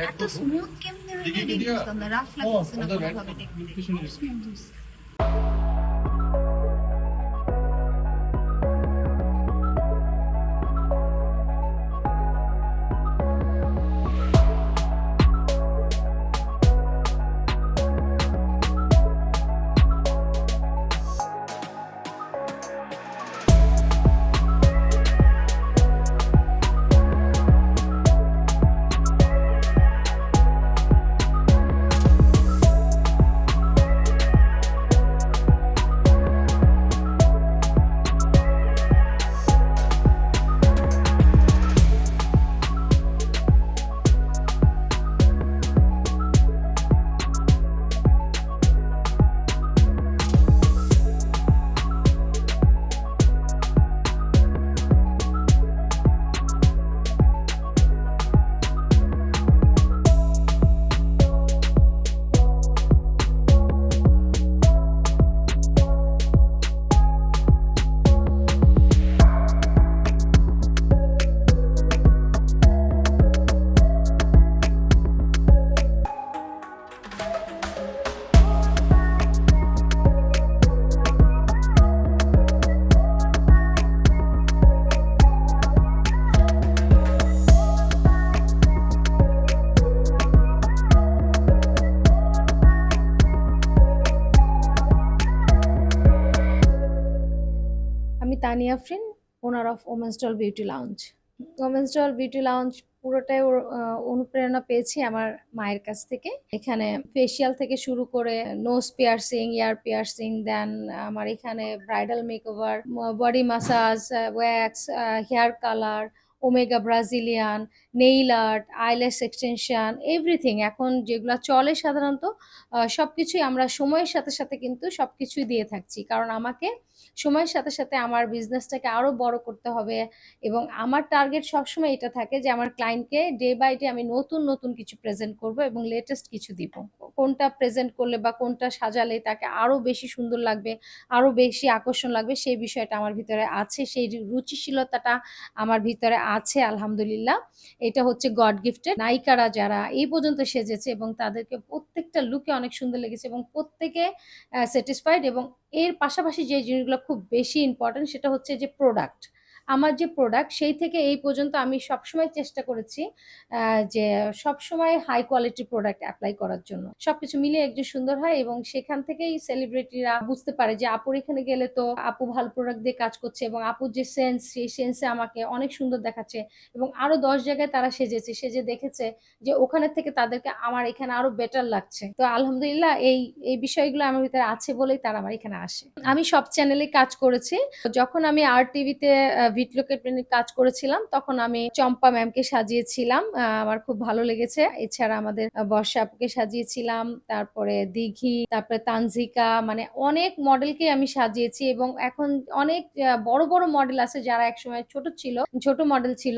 এত স্মুথ কেমনে বুঝলাম না রাফ লাগছে না কোনোভাবে দেখতে। Smooth Tania ফ্রিন owner of women's doll beauty lounge women's doll beauty lounge পুরোটাই ওর- অনুপ্রেরণা পেয়েছি আমার মায়ের কাছ থেকে। এখানে ফেসিয়াল থেকে শুরু করে নোজ পিয়ার্সিং ইয়ার পিয়ার্সিং দেন আমার এখানে bridal makeover body massage wax hair colour omega Brazilian nail art eyelash extension everything এখন যেগুলো চলে সাধারণত সব কিছুই আমরা সময়ের সাথে সাথে কিন্তু সব কিছুই দিয়ে থাকছি। কারণ আমাকে সময়ের সাথে সাথে আমার বিজনেসটাকে আরও বড় করতে হবে এবং আমার টার্গেট সবসময় এটা থাকে যে আমার ক্লায়েন্টকে ডে বাই ডে আমি নতুন নতুন কিছু প্রেজেন্ট করব এবং লেটেস্ট কিছু দিব। কোনটা প্রেজেন্ট করলে বা কোনটা সাজালে তাকে আরও বেশি সুন্দর লাগবে আরও বেশি আকর্ষণ লাগবে, সেই বিষয়টা আমার ভিতরে আছে, সেই রুচিশীলতাটা আমার ভিতরে আছে, আলহামদুলিল্লাহ। এটা হচ্ছে গড গিফটের নায়িকারা যারা এই পর্যন্ত সেজেছে এবং তাদেরকে প্রত্যেকটা লুকে অনেক সুন্দর লেগেছে এবং প্রত্যেকে স্যাটিসফাইড এবং এর পাশাপাশি যে জিনিসগুলো খুব বেশি ইম্পর্টেন্ট সেটা হচ্ছে যে প্রোডাক্ট আমার যে প্রোডাক্ট সেই থেকে এই পর্যন্ত আমি সবসময় চেষ্টা করেছি যে সবসময় হাই কোয়ালিটি প্রোডাক্ট অ্যাপ্লাই করার জন্য। সবকিছু মিলিয়ে একজন সুন্দর হয় এবং সেখান থেকেই সেলিব্রিটিরা বুঝতে পারে যে আপুর এখানে গেলে তো আপু ভালো প্রোডাক্ট দিয়ে কাজ করছে এবং আপুর যে সেন্স সেই সেন্সে আমাকে অনেক সুন্দর দেখাচ্ছে এবং আরও দশ জায়গায় তারা সেজেছে, সেজে দেখেছে যে ওখানে থেকে তাদেরকে আমার এখানে আরও বেটার লাগছে। তো আলহামদুলিল্লাহ এই এই বিষয়গুলো আমার ভিতরে আছে বলেই তারা আমার এখানে আসে। আমি সব চ্যানেলে কাজ করেছি। যখন আমি আর টিভিতে ভিটলোকেট কাজ করেছিলাম, তখন আমি চম্পা ম্যামকে সাজিয়েছিলাম। আমার খুব ভালো লেগেছে। এছাড়া আমাদের বর্ষা আপুকে সাজিয়েছিলাম, তারপরে দিঘি, তারপরে তানজিকা মানে অনেক মডেলকে আমি সাজিয়েছি এবং এখন অনেক বড় বড় মডেল আছে যারা একসময় ছোট ছিল, ছোট মডেল ছিল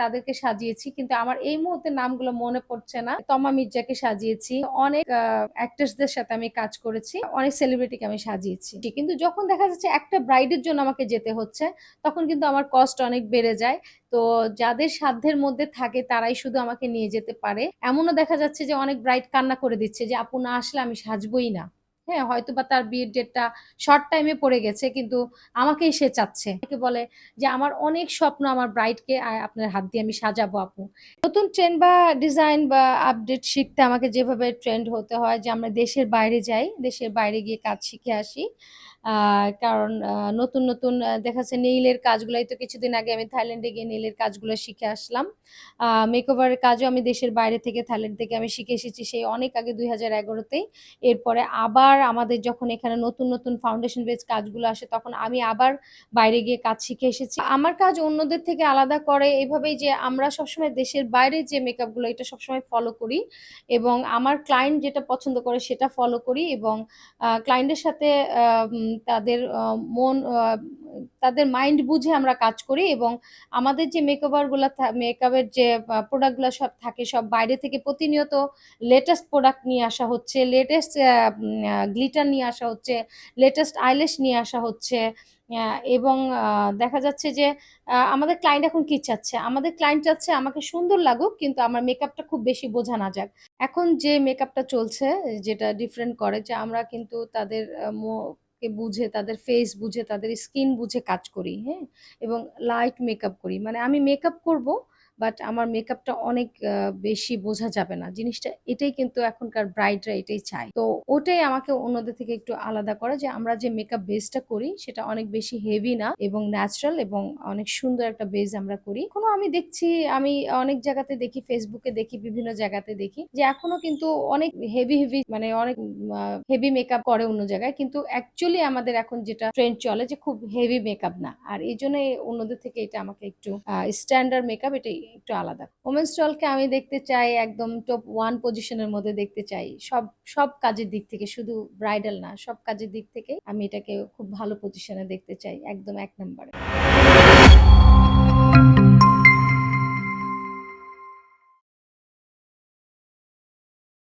তাদেরকে সাজিয়েছি। কিন্তু আমার এই মুহূর্তে নামগুলো মনে পড়ছে না। তমা মির্জাকে সাজিয়েছি। অনেক অ্যাক্টার্সদের সাথে আমি কাজ করেছি। অনেক সেলিব্রিটিকে আমি সাজিয়েছি। কিন্তু যখন দেখা যাচ্ছে একটা ব্রাইডের জন্য আমাকে যেতে হচ্ছে, তখন কিন্তু আমার কস্ট অনেক বেড়ে যায়। তো যাদের সাধ্যের মধ্যে থাকে তারাই শুধু আমাকে নিয়ে যেতে পারে। এমনও দেখা যাচ্ছে যে অনেক ব্রাইট কান্না করে দিচ্ছে যে, আপু না আসলে আমি সাজবই না। হ্যাঁ হয়তো বা তার বিয়ের ডেটটা শর্ট টাইমে পড়ে গেছে, কিন্তু আমাকেই সে চাচ্ছে। আমাকে বলে যে, আমার অনেক স্বপ্ন আমার ব্রাইডকে আপনার হাত দিয়ে আমি সাজাবো, আপু। নতুন ট্রেন্ড বা ডিজাইন বা আপডেট শিখতে আমাকে যেভাবে ট্রেন্ড হতে হয় যে, আমরা দেশের বাইরে যাই, দেশের বাইরে গিয়ে কাজ শিখে আসি। কারণ নতুন নতুন দেখা যাচ্ছে নেইলের কাজগুলাই তো কিছুদিন আগে আমি থাইল্যান্ডে গিয়ে নেইলের কাজগুলো শিখে আসলাম। মেকওভারের কাজও আমি দেশের বাইরে থেকে থাইল্যান্ড থেকে আমি শিখে এসেছি সেই অনেক আগে দুই হাজার এগারোতেই। এরপরে আবার আমাদের যখন এখানে নতুন নতুন ফাউন্ডেশন বেস কাজগুলো আসে, তখন আমি আবার বাইরে গিয়ে কাজ শিখে এসেছি। আমার কাজ অন্যদের থেকে আলাদা করে, এভাবেই যে আমরা সবসময় দেশের বাইরে যে মেকআপগুলো এটা সবসময় ফলো করি এবং আমার ক্লায়েন্ট যেটা পছন্দ করে সেটা ফলো করি এবং ক্লায়েন্টের সাথে তাদের মন তাদের মাইন্ড বুঝে আমরা কাজ করি এবং আমাদের যে মেকওভারগুলো মেকআপের যে প্রোডাক্টগুলো সব থাকে, সব বাইরে থেকে প্রতিনিয়ত লেটেস্ট প্রোডাক্ট নিয়ে আসা হচ্ছে লেটেস্ট গ্লিটার নিয়ে আসা হচ্ছে লেটেস্ট আইলেশ নিয়ে আসা হচ্ছে এবং দেখা যাচ্ছে যে আমাদের ক্লায়েন্ট এখন কি চাচ্ছে? আমাদের ক্লায়েন্ট চাচ্ছে আমাকে সুন্দর লাগুক, কিন্তু আমার মেকআপটা খুব বেশি বোঝা না যাক। এখন যে মেকআপটা চলছে, যেটা ডিফারেন্ট করে যে আমরা কিন্তু তাদের মুখকে বুঝে, তাদের ফেস বুঝে, তাদের স্কিন বুঝে কাজ করি হ্যাঁ? এবং লাইট মেকআপ করি। মানে আমি মেকআপ করব বাট আমার মেকআপটা অনেক বেশি বোঝা যাবে না। জিনিসটা এটাই কিন্তু এখনকার ব্রাইডরা এটাই চায়। তো ওটাই আমাকে অন্যদের থেকে একটু আলাদা করে যে, আমরা যে মেকআপ বেসটা করি, সেটা অনেক বেশি হেভি না এবং ন্যাচারাল এবং অনেক সুন্দর একটা বেস আমরা করি। এখনও আমি দেখছি, আমি অনেক জায়গাতে দেখি ফেসবুকে দেখি, বিভিন্ন জায়গাতে দেখি যে, এখনও কিন্তু অনেক হেভি হেভি মানে অনেক হেভি মেকআপ করে অন্য জায়গায়। কিন্তু অ্যাকচুয়ালি আমাদের এখন যেটা ট্রেন্ড চলে যে, খুব হেভি মেকআপ না। আর এই জন্য অন্যদের থেকে এটা আমাকে একটু স্ট্যান্ডার্ড মেকআপ এটা একটু আলাদা। ওমেন স্টলকে আমি দেখতে চাই একদম টপ ওয়ান পজিশনের মধ্যে দেখতে চাই। সব সব কাজের দিক থেকে, শুধু ব্রাইডাল না, সব কাজের দিক থেকে আমি এটাকে খুব ভালো পজিশনে দেখতে চাই, একদম এক নম্বরে।